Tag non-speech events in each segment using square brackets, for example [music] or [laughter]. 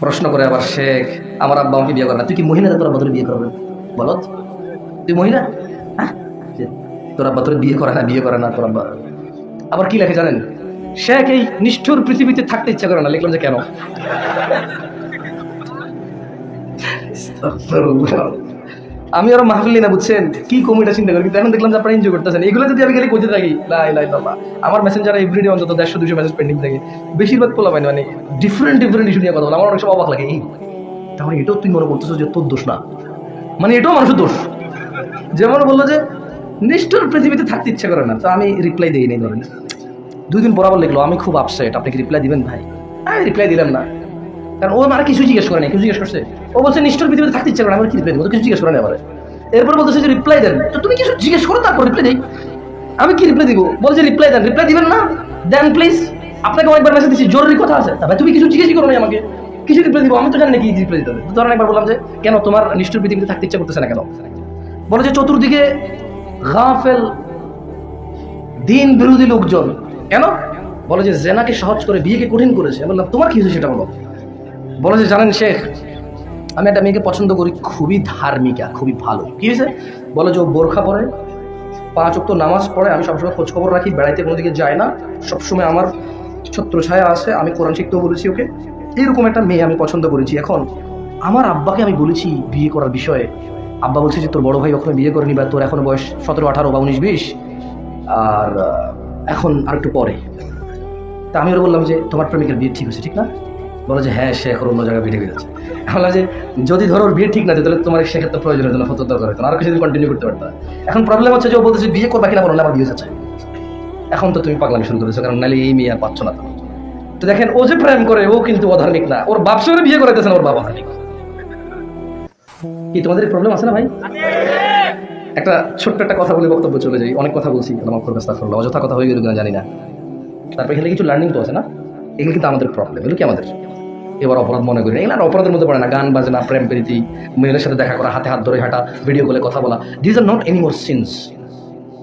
প্রশ্ন করে আবার শেখ আমার আব্বা আমাকে বিয়ে করে না। তুই কি মহিলা তোর আব্বা তোর বিয়ে করবে? বলো তুই মহিলা? হ্যাঁ? তোর আব্বা তোর বিয়ে করে না বিয়ে করে না তোর আব্বা। আবার কি লেখে জানেন? শেখ এই নিষ্ঠুর পৃথিবীতে থাকতে ইচ্ছা করে না। লিখলাম যে কেন? [laughs] আমি আরও মাহফিলি না, বুঝছেন? কি কমিটা চিন্তা করি? এখন দেখলাম যে আপনারা এনজয় করতেছেন। এগুলো যদি আমি খালি করতে থাকি, লাই লাই, বাবা। আমার মেসেঞ্জারে এভরিডে অন্তত দেড়শো দুশো মেসেজ পেন্ডিং থাকে। বেশিরভাগ পোলা পাইনি মানে ডিফারেন্ট ডিফারেন্ট ইস্যু নিয়ে কথা বলে। আমার অনেক সময় অবাক লাগে, এই তাহলে এটাও তুই মনে করতেছো যে তোর দোষ না? মানে এটাও মানুষের দোষ। যেমন বলল যে, নিষ্ঠুর পৃথিবীতে থাকতে ইচ্ছে করে না। তো আমি রিপ্লাই দিই নাই ধরেন। দুই দিন বরাবর লিখলো, আমি খুব আপসেট আপনি কি রিপ্লাই দিবেন ভাই? আমি রিপ্লাই দিলাম না। কারণ ও আমার কিছু জিজ্ঞেস করে না কিছু জিজ্ঞেস করছে। ও বলছে নিষ্ঠুর পৃথিবীতে থাকতে ইচ্ছে করে আমার কি রিপ্লাই দেবো কিছু জিজ্ঞেস করে না এবারে এরপর বলতেছে যে রিপ্লাই দেন। তো তুমি কিছু জিজ্ঞেস করো তারপর রিপ্লাই দিই। আমি কি রিপ্লাই দিব? বলছে রিপ্লাই দেন। রিপ্লাই দিবেন না? দেন প্লিজ আপনাকে অনেকবার মেসেজ দিচ্ছি জরুরি কথা আছে। তবে তুমি কিছু জিজ্ঞেসই করো না আমাকে। কিছু রিপ্লাই দিব? আমি তো জানি না কি রিপ্লাই দিতে হবে। ধরেন একবার বললাম যে, কেন তোমার নিষ্ঠুর পৃথিবীতে থাকতে ইচ্ছা করতেছে না কেন? বলে যে, চতুর্দিকে গাফেল, দিন বিরোধী লোকজন। কেন? বলে যে, জেনাকে সহজ করে বিয়েকে কঠিন করেছে। বললাম, তোমার কি হয়েছে সেটা বলো। বলে যে, জানেন শেখ, আমি একটা মেয়েকে পছন্দ করি খুবই ধার্মিকা খুবই ভালো। কি হয়েছে? বলে যে ও বোরখা পরে, পাঁচ অক্ত নামাজ পড়ে, আমি সবসময় খোঁজ খবর রাখি, বেড়াইতে কোনো দিকে যায় না। সবসময় আমার ছত্র ছায়া আছে, আমি কোরআন শিখতেও বলেছি ওকে। এরকম একটা মেয়ে আমি পছন্দ করেছি। এখন আমার আব্বাকে আমি বলেছি বিয়ে করার বিষয়ে। আব্বা বলছে যে, তোর বড় ভাই ওখানে বিয়ে করেনি বা তোর এখন বয়স সতেরো, আঠারো বা উনিশ, বিশ? আর, এখন আর একটু পরে। তা আমি ওরা বললাম যে, তোমার প্রেমিকের বিয়ে ঠিক হয়েছে, ঠিক না? বলো যে হ্যাঁ সে এখন অন্য জায়গায় ঠিক আছে আমি যে, যদি ধরো বিয়ে ঠিক না তাহলে তোমার সেক্ষেত্রে প্রয়োজন হতো না হতো দরকার হতো আর কিছুদিন কন্টিনিউ করতে পারতো। এখন প্রবলেম হচ্ছে যে ও বলতেছে, বিয়ে করবা কিনা বলো, আমার বিয়ে হচ্ছে এখন তো তুমি পাগলামি শুরু করেছ, কারণ নাহলে এই মেয়ে আর পাচ্ছ না তো। দেখেন, ও যে প্রেম করে, ও কিন্তু অধার্মিক না। ওর বাপ সঙ্গে বিয়ে করাইতেছে ওর বাবা। ধার্মিক কি, তোমাদের প্রবলেম আছে না ভাই? একটা ছোট্ট একটা কথা বলে বক্তব্য চলে যাই। অনেক কথা বলছি আমার করবে অযথা কথা হয়ে গেল কিনা জানি না। তারপর এখানে কিছু লার্নিং তো আছে না? এগুলো কিন্তু আমাদের প্রবলেম এগুলো কি আমাদের? এবার অপরাধ মনে করি না। এগুলো অপরাধের মধ্যে পড়ে না। গান, বাজনা, প্রেম, প্রীতি, মেয়েদের সাথে দেখা করা, হাতে হাত ধরে হাঁটা ভিডিও কলে কথা বলা। This are not any more scenes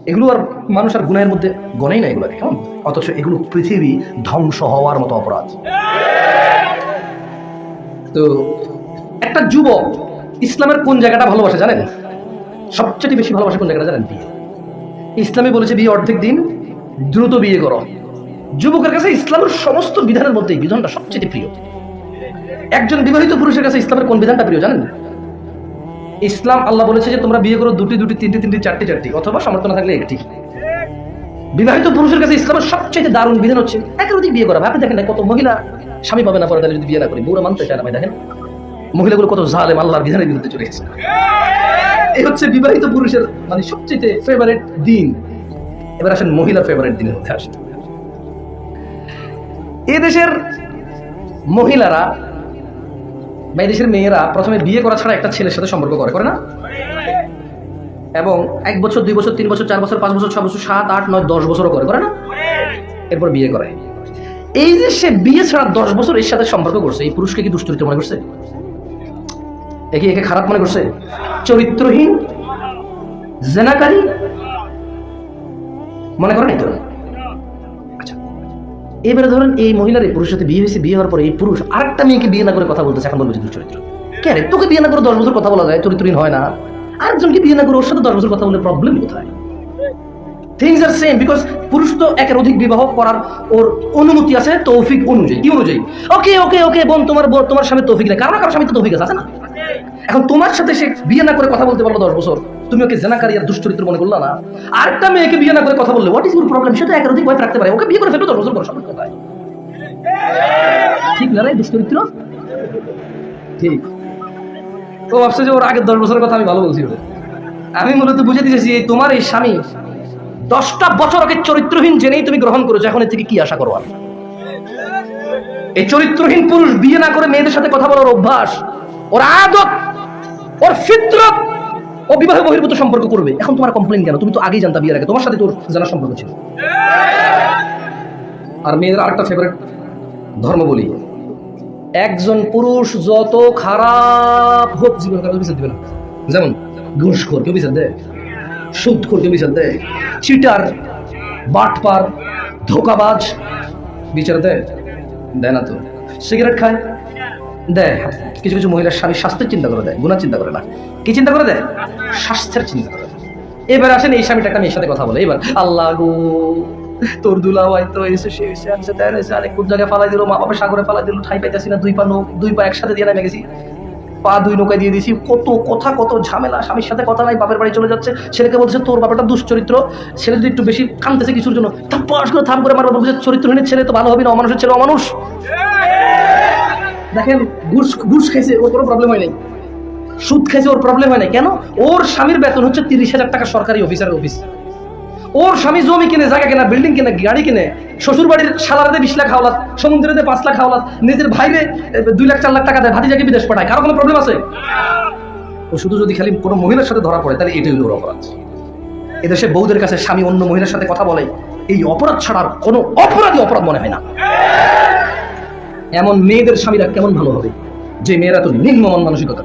এগুলো আর মানুষ আর গুণের মধ্যে গনেই না এগুলো কেমন? অথচ এগুলো পৃথিবী ধ্বংস হওয়ার মতো অপরাধ। তো একটা যুবক ইসলামের কোন জায়গাটা ভালোবাসে জানেন? সবচেয়ে বেশি ভালোবাসে কোন জায়গাটা জানেন? বিয়ে। ইসলামে বলেছে বিয়ে অর্ধেক দিন, দ্রুত বিয়ে করো। যুবকের কাছে ইসলামের সমস্ত বিধানের মধ্যে বিধানটা সবচেয়ে প্রিয়। একজন বিবাহিত পুরুষের কাছে ইসলামের কোন বিধানটা প্রিয় জানেন? ইসলাম আল্লাহ বলেছে যে তোমরা বিয়ে করো দুটি দুটি, তিনটি তিনটি, চারটি চারটি, অথবা সামর্থ্য না থাকলে একটি। বিবাহিত পুরুষের কাছে ইসলামের সবচেয়ে দারুণ বিধান হচ্ছে একাধিক বিয়ে করা। আপনি দেখেন না কত মহিলা স্বামী পাবে না পরে, তাহলে যদি বিয়ে না করি। বউরা মানতে চায় না ভাই, দেখেন। মহিলাগুলো কত জালেম, আল্লাহর বিধানের বিরুদ্ধে চলে গেছে। এই হচ্ছে বিবাহিত পুরুষের মানে সবচেয়ে ফেভারিট দিন। এবার আসেন মহিলার ফেভারিট দিনের মধ্যে আসেন। এ দেশের মহিলারা বা দেশের মেয়েরা প্রথমে বিয়ে করা ছাড়া একটা ছেলের সাথে সম্পর্ক করে করে না? এবং এক বছর, দুই বছর, তিন বছর, চার বছর, পাঁচ বছর, ছ বছর, সাত, আট, নয়, দশ বছরও করে করে না? এরপর বিয়ে করে এই যে সে বিয়ে ছাড়া দশ বছর এর সাথে সম্পর্ক করছে, এই পুরুষকে কি দুষ্টরিত্র মনে করছে? একে একে খারাপ মনে করছে? চরিত্রহীন, জেনাকারী? মনে করেন এই তো? এবারে ধরেন এই মহিলার এই পুরুষের সাথে বিয়ে হয়েছে, বিয়ে হওয়ার পরে এই পুরুষ আরেকটা মেয়েকে বিয়ে না করে কথা বলতেছে এখন বলবে যে দুশ্চরিত্র কে রে, তোকে বিয়ে না করে দশ বছর কথা বলা যায়? চরিত্রহীন হয় না। আরেকজনকে বিয়ে না করে ওর সাথে দশ বছর কথা বলে প্রবলেম কোথায়? থিংস আর সেম বিকজ পুরুষ তো একের অধিক বিবাহ করার ওর অনুমতি আছে তৌফিক অনুযায়ী, কি অনুযায়ী? ওকে ওকে ওকে বোন, তোমার তোমার স্বামী তৌফিক নেই। কারও না কারও স্বামী তো তৌফিক আছে না? এখন তোমার সাথে সে বিয়ে না করে কথা বলতে পারল দশ বছর, তুমি ওকে জেনাকারী আর দুশ্চরিত্র মনে করল না। আরেকটা মেয়েকে বিয়ে না করে কথা বললে হোয়াট ইজ ইউর প্রবলেম সে তো একের অধিক ওয়াইফ রাখতে পারে, ওকে বিয়ে করে ফেলবে দশ বছর পর সময় কোথায়? ঠিক না রে দুশ্চরিত্র? ঠিক। ও ভাবছে যে ওর আগের দশ বছরের কথা আমি ভালো বলছি ওদের আমি মূলত বুঝে দিয়েছি এই তোমার এই স্বামী দশটা বছর আগে চরিত্রহীন জেনেই তুমি গ্রহণ করেছ, এখন এর থেকে কি আশা করো আর? এই চরিত্রহীন পুরুষ বিয়ে না করে মেয়েদের সাথে কথা বলার অভ্যাস, ওর আদত ওর ফিতরত ও বিবাহ বহির্ভূত সম্পর্ক করবে। এখন তোমার কমপ্লেন কেন? তুমি তো আগেই জানতা বিয়ের আগে। তোমার সাথে তোর জানার সম্পর্ক ছিল। আর মেয়েদের আরেকটা ফেভারিট ধর্ম বলি। একজন পুরুষ যত খারাপ হোক জীবন কারও বিচার দিবে না। যেমন ঘুষখোর কেউ বিচার দেয়? সুদখোর কেউ বিচার দেয়? চিটার, বাটপার, ধোকাবাজ বিচার দেয়? দেয় না তো। সিগারেট খায়? দেয়। কিছু কিছু মহিলার স্বামীর স্বাস্থ্যের চিন্তা করে দেয় গুণার চিন্তা করে না। কি চিন্তা করে দেয়? স্বাস্থ্যের চিন্তা করে। এবার আসেন এই স্বামীটা একটা মেয়ের সাথে কথা বলে। এবার, আল্লাহ গো, তোর দুলা ভাই তো, এসে সে এসে আনছে তাই অনেক কোন জায়গায় ফালাই দিল? মা বাবা সাগরে ফালাই দিল, ঠাই পাইতেছি না, দুই পা নৌ, দুই পা একসাথে দিয়ে নেমে গেছি পা দুই নৌকায় দিয়ে দিয়েছি। কত কথা, কত ঝামেলা, স্বামীর সাথে কথা নাই, বাপের বাড়ি চলে যাচ্ছে। ছেলেকে বলছে তোর বাবাটা দুশ্চরিত্র। ছেলে যদি একটু বেশি কানতেছে কিছুর জন্য পাশ করে থাম করে মারবে। বলছে চরিত্রহীনের ছেলে তো ভালো হবে না, অমানুষের ছেলে অমানুষ। দেখেন, ঘুষ ঘুষ খাইছে ওর কোনো প্রবলেম হয় নাই। সুদ খাইছে ওর প্রবলেম হয় না কেন? ওর স্বামীর বেতন হচ্ছে তিরিশ হাজার টাকা সরকারি অফিসারের অফিস ওর স্বামী জমি কিনে, জায়গা কিনে বিল্ডিং কিনে, গাড়ি কিনে শ্বশুর বাড়ির সালারাতে বিশ লাখ হাওলাত, সমুদ্রেতে পাঁচ লাখ হাওলাত, নিজের ভাইরে দুই লাখ, চার লাখ টাকা দেয়, ভাতিজাকে বিদেশ পাঠায়। কারও কোনো প্রবলেম আছে? ও শুধু যদি খালি কোনো মহিলার সাথে ধরা পড়ে, তাহলে এটাই ওর অপরাধ। এদেশে বউদের কাছে স্বামী অন্য মহিলার সাথে কথা বলে, এই অপরাধ ছাড়ার কোনো অপরাধী অপরাধ মনে হয় না। এমন মেয়েদের স্বামীরা কেমন ভালো হবে? যে মেয়েরা তো নিম্ন মন মানসিকতা।